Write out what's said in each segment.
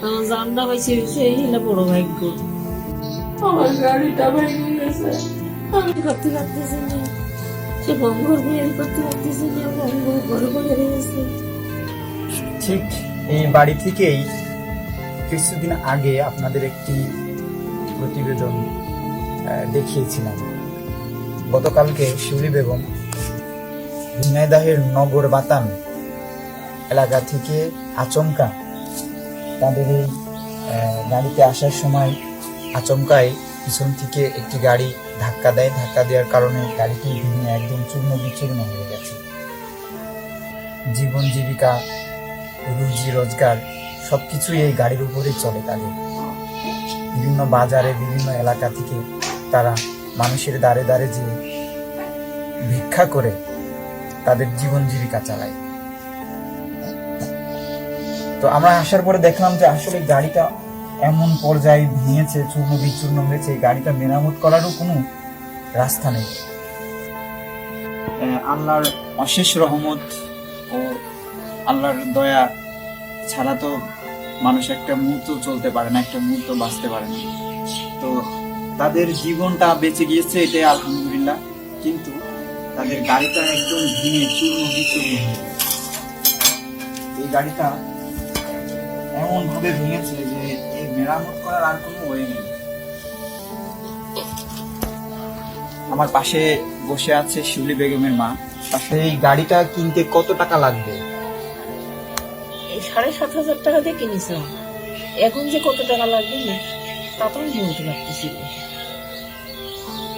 আমার জানটা পাইছি সেই হলো বড় ভাগ্য। আমার গাড়িটা ভেঙে গেছে। আমি করতে পারতেছি না। সে বঙ্গর বিয়ে করতে পারতেছি না বঙ্গ রয়েছে ঠিক এই বাড়ি থেকেই কিছুদিন আগে আপনাদের একটি প্রতিবেদন আহ, দেখিয়েছিলাম। গতকালকে শিউলি বেগম ঝিনাইদাহের নগর বাতান এলাকা থেকে আচমকা তাদের এই গাড়িতে আসার সময় আচমকায় পিছন থেকে একটি গাড়ি ধাক্কা দেয়। ধাক্কা দেওয়ার কারণে গাড়িটি ভেঙে একদম চূর্ণ বিচূর্ণ হয়ে গেছে। জীবন, জীবিকা, রুজি, রোজগার সব কিছুই এই গাড়ির উপরেই চলে তাদের। বিভিন্ন বাজারে, বিভিন্ন এলাকা থেকে তারা মানুষের দ্বারে দ্বারে যে ভিক্ষা করে তাদের জীবন জীবিকা চালায়। তো আমরা আসার পরে দেখলাম যে আসলে গাড়িটা এমন পর্যায়ে ভেঙেছে, চূর্ণ বিচূর্ণ হয়েছে, এই গাড়িটা মেরামত করারও কোনো রাস্তা নেই। আল্লাহর অশেষ রহমত ও আল্লাহর দয়া ছাড়া তো মানুষ একটা মুহূর্ত চলতে পারে না, একটা মুহূর্ত বাঁচতে পারে না। তো তাদের জীবনটা বেঁচে গিয়েছে এটাই আলহামদুলিল্লাহ, কিন্তু তাদের গাড়িটা একদম ভেঙে, চূর্ণ বিচূর্ণ এই গাড়িটা এমন ভাবে ভেঙেছে যে এই মেরামত করার আর কোনো ওয়ে নেই। আমার পাশে বসে আছে শিউলি বেগমের মা। পাশে এই গাড়িটা কিনতে কত টাকা লাগবে? এই সাড়ে সাত হাজার টাকা দিয়ে কিনেছিলাম এখন যে কত টাকা লাগবে না তা তো আমি বলতে পারতেছি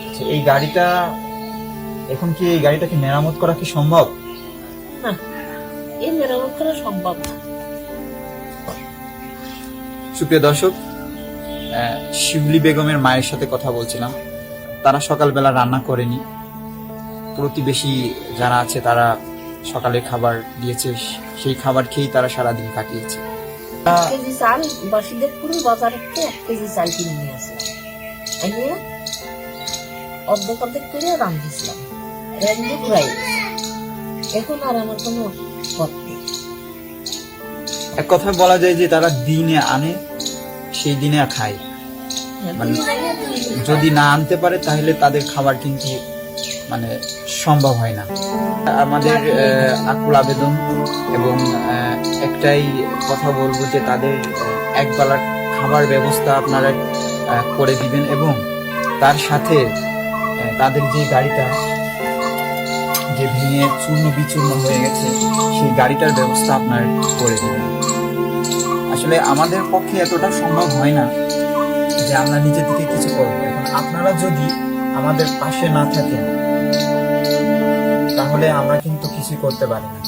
আচ্ছা, এই গাড়িটা এখন কি এই গাড়িটাকে মেরামত করা কি সম্ভব? না এই মেরামত করা সম্ভব না। সুপ্রিয় দর্শক শিউলি বেগমের মায়ের সাথে কথা বলছিলাম। তারা সকালবেলা রান্না করেনি। প্রতিবেশী যারা আছে তারা সকালে খাবার দিয়েছে। সেই খাবার খেয়েই তারা সারাদিন কাটিয়েছে। এক কেজি চাল বাসিদেবপুরের বাজার থেকে এক কেজি চাল কিনে নিয়ে আসলাম। এনে অর্ধেক অর্ধেক করে রাঁধতেছিলাম রাঁধতে ঘুরাই এখন আর আমার কোনো পথ নেই। এক কথায় বলা যায় যে তারা দিনে আনে সেই দিনে খায়। মানে যদি না আনতে পারে তাহলে তাদের খাবার কিন্তু মানে সম্ভব হয় না। আমাদের আকুল আবেদন এবং একটাই কথা বলব যে তাদের একবেলার খাবার ব্যবস্থা আপনারা করে দিবেন এবং তার সাথে তাদের যে গাড়িটা যে ভেঙে চূর্ণ বিচূর্ণ হয়ে গেছে সেই গাড়িটার ব্যবস্থা আপনারা করে দিবেন। আসলে আমাদের পক্ষে এতটা সম্ভব হয় না যে আমরা নিজে থেকে কিছু করব। এখন আপনারা যদি আমাদের পাশে না থাকেন, তাহলে আমরা কিন্তু কিছুই করতে পারি না।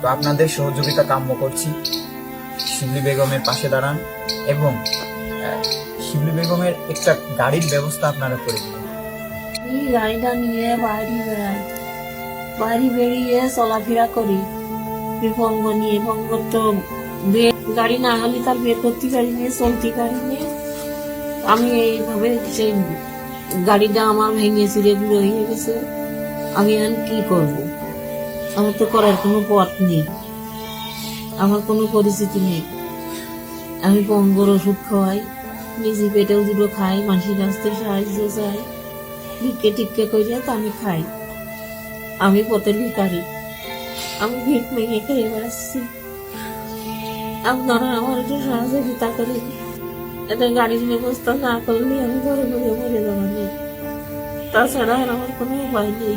তো আপনাদের সহযোগিতা কাম্য করছি। শিবলি বেগমের পাশে দাঁড়ান এবং শিবলি বেগমের একটা গাড়ির ব্যবস্থা আপনারা করে দিন। এই গাড়িটা নিয়ে বাইরে বেড়াই। বাইরে বেরিয়ে চলাফেরা করি। বিপঙ্গ নিয়ে ভঙ্গ তো বের গাড়ি না হলে তার বের করতে গাড়ি নিয়ে, চলতি গাড়ি নিয়ে। আমি এইভাবে সেই গাড়িটা আমার ভেঙে চুরে গুঁড়ো হয়ে গেছে, আমি এখন কি করব? আমার তো করার কোনো পথ নেই। আমার কোনো পরিস্থিতি নেই। আমি পঙ্গর ওষুধ খাওয়াই, নিজে পেটেও দুটো খাই মানসিক কাছ থেকে সাহায্য চাই। ভিক্ষে টিক্ষে করে তো আমি খাই। আমি পথের ভিকারি আমি ভিট ভেঙে খেয়ে বেড়াচ্ছি। আপনারা আমার একটু সহযোগিতা করে এটা গাড়ির ব্যবস্থা না করলে আমি ঘরে ঘরে মরে যাব তাছাড়া আর আমার কোনো উপায় নেই।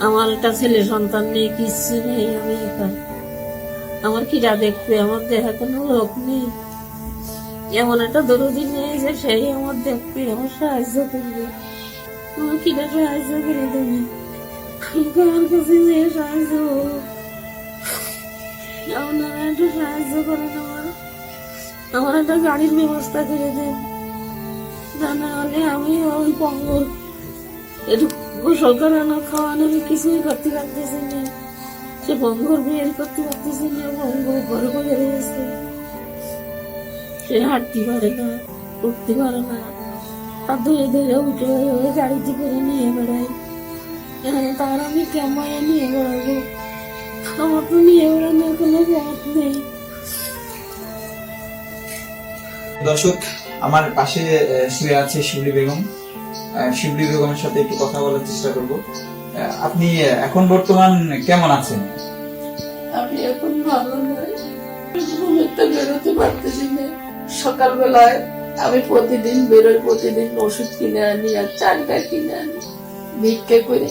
আমার একটা ছেলে সন্তান নেই, কিচ্ছু নেই, আমি একা। আমার কিরা দেখবে, আমার দেখা কোনো লোক নেই। এমন একটা দরদি নেই যে সেই আমার দেখবে, আমার সাহায্য করবে। আমার কিনা সাহায্য করে দেবে। আমার কাছে সাহায্য আপনারা একটু সাহায্য করেন আমার আমার একটা গাড়ির ব্যবস্থা করে দেন তা না হলে আমি ওই পঙ্গল। একটু গোসল করানো খাওয়ানো আমি কিছুই করতে পারতেছি না। সে বঙ্গর বের করতে পারতেছি না বঙ্গ ঘরে ঘরে রয়েছে সে হাঁটতে পারে না, উঠতে পারে না। আর ধরে ধরে উঠে ওই গাড়িতে করে নিয়ে বেড়াই তার আমি কেমন নিয়ে বেড়াবো? আমার তো নিয়ে দর্শক, আমার পাশে শুয়ে আছে শিবলি বেগম। শিবলি বেগমের সাথে একটু কথা বলার চেষ্টা করব। আপনি এখন বর্তমান কেমন আছেন? আমি এখন ভালো নই। ঘুমেতে বেরোতে পারতেছি না। সকালবেলায় আমি প্রতিদিন বেরোই, প্রতিদিন ওষুধ কিনে আনি আর চালটা কিনে আনি। ভিক্ষে করে।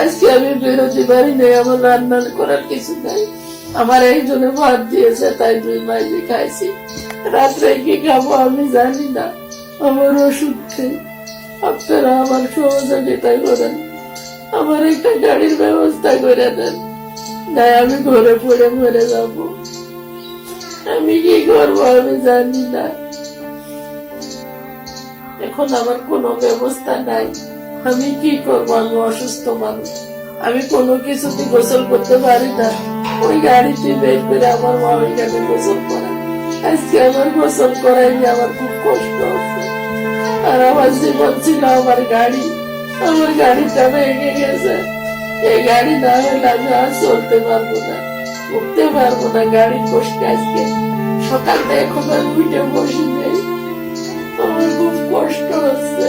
আজকে আমি বেরোতে পারি নাই, আমার রান্না করার কিছু নাই। আমার একজনে ভাত দিয়েছে, তাই দুই মাইজে খাইছি। রাত্রে কি খাব আমি জানি না। আমার ওষুধ খেয়ে আপনারা আমার সহযোগিতা করেন। আমার একটা গাড়ির ব্যবস্থা করে দেন। না আমি ঘরে পড়ে মরে যাব। আমি কি করব আমি জানি না। এখন আমার কোনো ব্যবস্থা নাই। আমি কি করব? আমি অসুস্থ মানুষ। আমি কোনো কিছুতে গোসল করতে পারি না। ওই গাড়িটি করে আমার মা ওইখানে গোসল করে। আজকে আমার গোসল করাইনি আমার খুব কষ্ট হচ্ছে। আর আমার জীবন ছিল আমার গাড়ি। আমার গাড়িটা ভেঙে গেছে। এই গাড়ি না হলে আমি আর চলতে পারব না। উঠতে পারব না গাড়ি কষ্টে আজকে। সকালটা এখন আমি উঠে বসে নেই। আমার খুব কষ্ট হচ্ছে।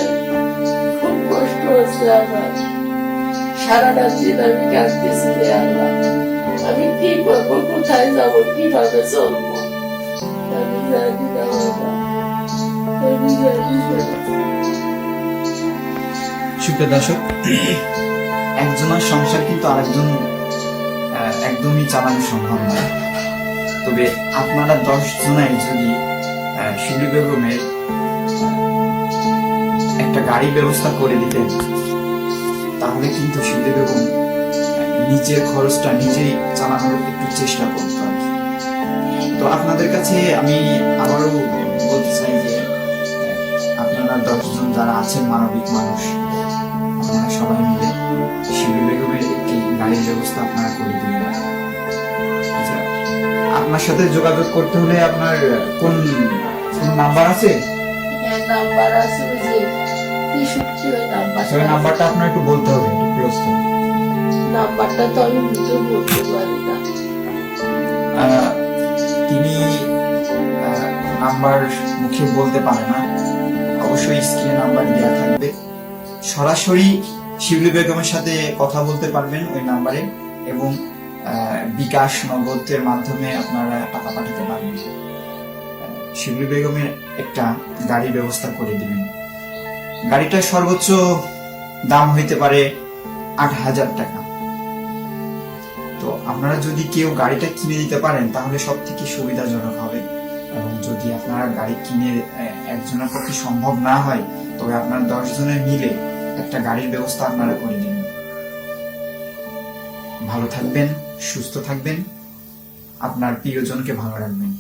খুব কষ্ট হচ্ছে আমার। সারাটা দিন আমি কাঁদতেছি আল্লাহ। আমি কি করব? কোথায় যাব? কীভাবে চলবো? আমি জানি না আমি জানি সুপ্রিয় দর্শক, একজনের সংসার কিন্তু আরেকজন একদমই চালানো সম্ভব নয় তবে আপনারা দশ জনাই যদি শিবলি বেগমের একটা গাড়ি ব্যবস্থা করে দিতেন, তাহলে কিন্তু শিবলি বেগম নিজের খরচটা নিজেই চালানোর একটু চেষ্টা করতো আর তো আপনাদের কাছে আমি আবারও বলতে চাই যে আপনারা দশজন যারা আছেন মানবিক মানুষ আপনারা সবাই মিলে শিবলি বেগমের একটি গাড়ির ব্যবস্থা আপনারা করে দিবেন আচ্ছা আপনার সাথে যোগাযোগ করতে হলে আপনার কোন কোন নাম্বার আছে? হ্যাঁ নাম্বার আছে ওই যে সেই নাম্বারটা আপনার একটু বলতে হবে একটু ক্লোজ নাম্বারটা তো আমি নিজেও বলতে পারি না। তিনি নাম্বার মুখে বলতে পারে না। অবশ্যই স্ক্রিনে নাম্বার দেওয়া থাকবে। সরাসরি শিবলি বেগমের সাথে কথা বলতে পারবেন ওই নাম্বারে এবং বিকাশ নগদের মাধ্যমে আপনারা টাকা পাঠাতে পারবেন। শিবলি বেগমের একটা গাড়ি ব্যবস্থা করে দিবেন। গাড়িটার সর্বোচ্চ দাম হইতে পারে আট হাজার টাকা। আপনারা যদি কেউ গাড়িটা কিনে দিতে পারেন, তাহলে সব থেকে সুবিধাজনক হবে। এবং যদি আপনারা গাড়ি কিনে একজনের পক্ষে সম্ভব না হয়, তবে আপনারা দশ জনের মিলে একটা গাড়ির ব্যবস্থা আপনারা করে দিন ভালো থাকবেন, সুস্থ থাকবেন। আপনার প্রিয়জনকে ভালো রাখবেন।